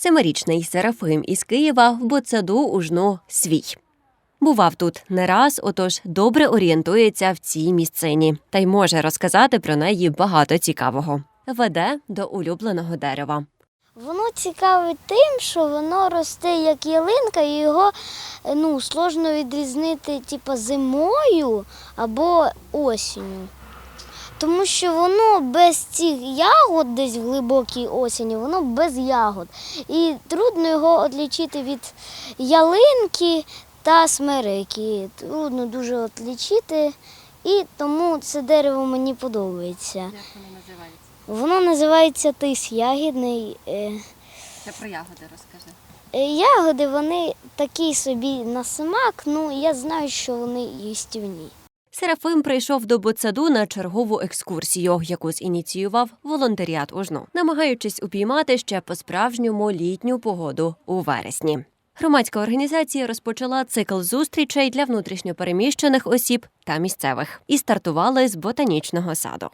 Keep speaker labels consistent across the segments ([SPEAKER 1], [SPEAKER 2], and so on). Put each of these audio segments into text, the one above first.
[SPEAKER 1] Семирічний Серафим із Києва в ботсаду у жну свій. Бував тут не раз, отож добре орієнтується в цій місцині та й може розказати про неї багато цікавого. Веде до улюбленого дерева.
[SPEAKER 2] Воно цікаве тим, що воно росте як ялинка, і його е, ну, сложно відрізнити типу, зимою або осінню. Тому що воно без цих ягод десь в глибокій осені, воно без ягод. І трудно його відлічити від ялинки та смерики. Трудно дуже відлічити. І тому це дерево мені подобається.
[SPEAKER 1] Як воно називається?
[SPEAKER 2] Воно називається тис ягідний. е,
[SPEAKER 1] Це про ягоди розкажи.
[SPEAKER 2] Е, Ягоди вони такі собі на смак, ну я знаю, що вони їстівні.
[SPEAKER 1] Серафим прийшов до Боцаду на чергову екскурсію, яку зініціював волонтеріат Ужну, намагаючись упіймати ще по-справжньому літню погоду у вересні. Громадська організація розпочала цикл зустрічей для внутрішньопереміщених осіб та місцевих і стартували з ботанічного саду.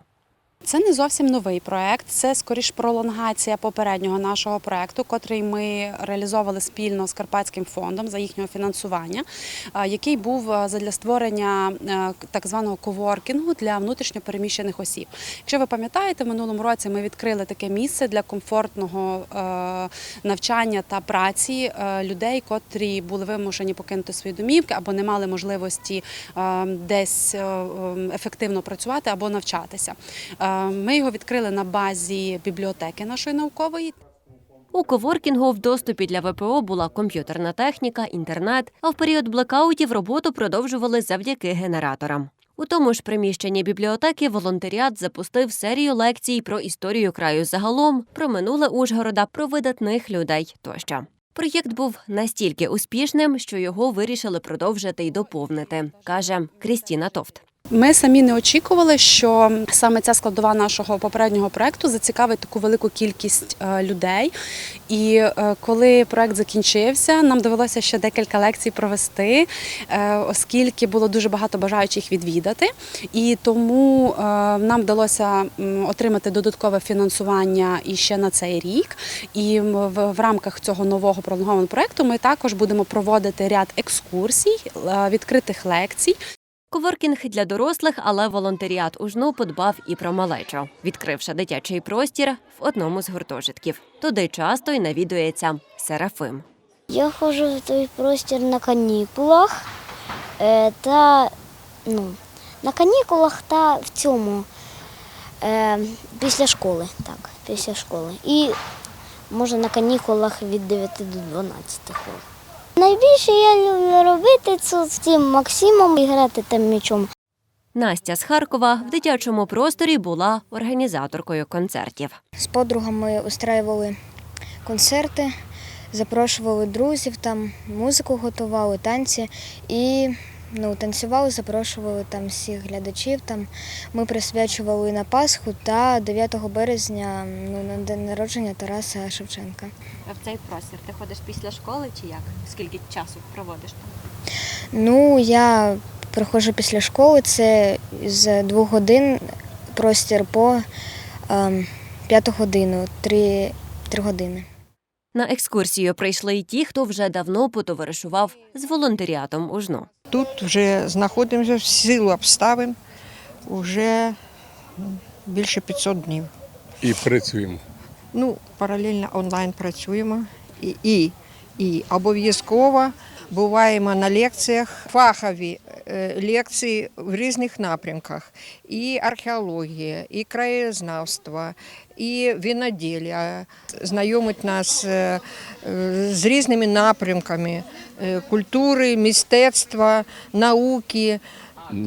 [SPEAKER 3] Це не зовсім новий проект, це скоріш пролонгація попереднього нашого проекту, котрий ми реалізовували спільно з Карпатським фондом за їхнього фінансування, який був а, задля створення е, так званого коворкінгу для внутрішньопереміщених осіб. Якщо ви пам'ятаєте, в минулому році ми відкрили таке місце для комфортного е, навчання та праці е, людей, котрі були вимушені покинути свої домівки або не мали можливості е, десь е, е, ефективно працювати або навчатися. Ми його відкрили на базі бібліотеки нашої наукової.
[SPEAKER 1] У коворкінгу в доступі для ВПО була комп'ютерна техніка, інтернет, а в період блекаутів роботу продовжували завдяки генераторам. У тому ж приміщенні бібліотеки волонтеріат запустив серію лекцій про історію краю загалом, про минуле Ужгорода, про видатних людей тощо. Проєкт був настільки успішним, що його вирішили продовжити й доповнити, каже Крістіна Товт.
[SPEAKER 3] Ми самі не очікували, що саме ця складова нашого попереднього проекту зацікавить таку велику кількість е, людей. І е, коли проект закінчився, нам довелося ще декілька лекцій провести, е, оскільки було дуже багато бажаючих відвідати. І тому нам вдалося отримати додаткове фінансування і ще на цей рік. І в, рамках цього нового пролонгованого проекту ми також будемо проводити ряд екскурсій, відкритих лекцій.
[SPEAKER 1] Коворкінг для дорослих, але волонтеріат ужну подбав і про малечу, відкривши дитячий простір в одному з гуртожитків. Туди часто й навідується Серафим.
[SPEAKER 2] Я ходжу в той простір на канікулах е, та ну, на канікулах та в цьому е, після школи. Так, після школи. І може на канікулах від 9 до 12 ходжу. Найбільше я люблю робити це з цим Максимом і грати там м'ячом.
[SPEAKER 1] Настя з Харкова в дитячому просторі була організаторкою концертів.
[SPEAKER 4] З подругами устраювали концерти, запрошували друзів, там музику готували, танці і ну, танцювали, запрошували там всіх глядачів. Там ми присвячували на Пасху та 9 березня ну, на день народження Тараса Шевченка.
[SPEAKER 1] А в цей простір ти ходиш після школи чи як? Скільки часу проводиш там?
[SPEAKER 4] Ну, я приходжу після школи, це з двох годин простір по ем, п'яту годину, три, три години.
[SPEAKER 1] На екскурсію прийшли й ті, хто вже давно потоваришував з волонтеріатом ужну.
[SPEAKER 5] Тут вже знаходимося в силу обставин вже більше 500 днів.
[SPEAKER 6] і працюємо.
[SPEAKER 5] Ну, паралельно онлайн працюємо і, і, і обов'язково буваємо на лекціях, фахові е, лекції в різних напрямках. І археологія, і краєзнавство, і виноділля. Знайомить нас е, е, з різними напрямками культури, мистецтва, науки.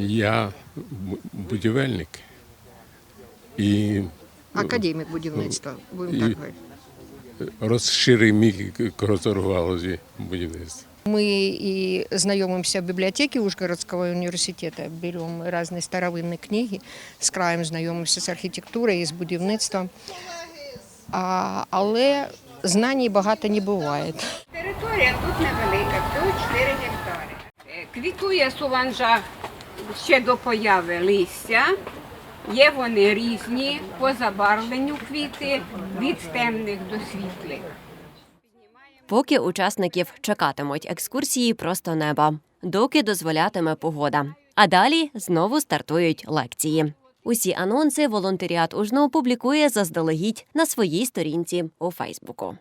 [SPEAKER 6] Я будівельник і
[SPEAKER 5] Академік будівництва, будемо так говорити.
[SPEAKER 6] розширив мій кругозор галузі будівництва.
[SPEAKER 5] Мы и знакомимся в библиотеке Ужгородского университета, берем разные старовинные книги, с краем знайомимося з архітектурою і з будівництвом. А, але знань багато не буває.
[SPEAKER 7] Територія тут невелика, всього 4 гектари. Е, Квітує суланжа ще до появи листя. Є вони різні по забарвленню квіти від темних до світлих.
[SPEAKER 1] поки учасників чекатимуть екскурсії просто неба, доки дозволятиме погода. А далі знову стартують лекції. Усі анонси волонтеріат УЖНО публікує заздалегідь на своїй сторінці у Фейсбуку.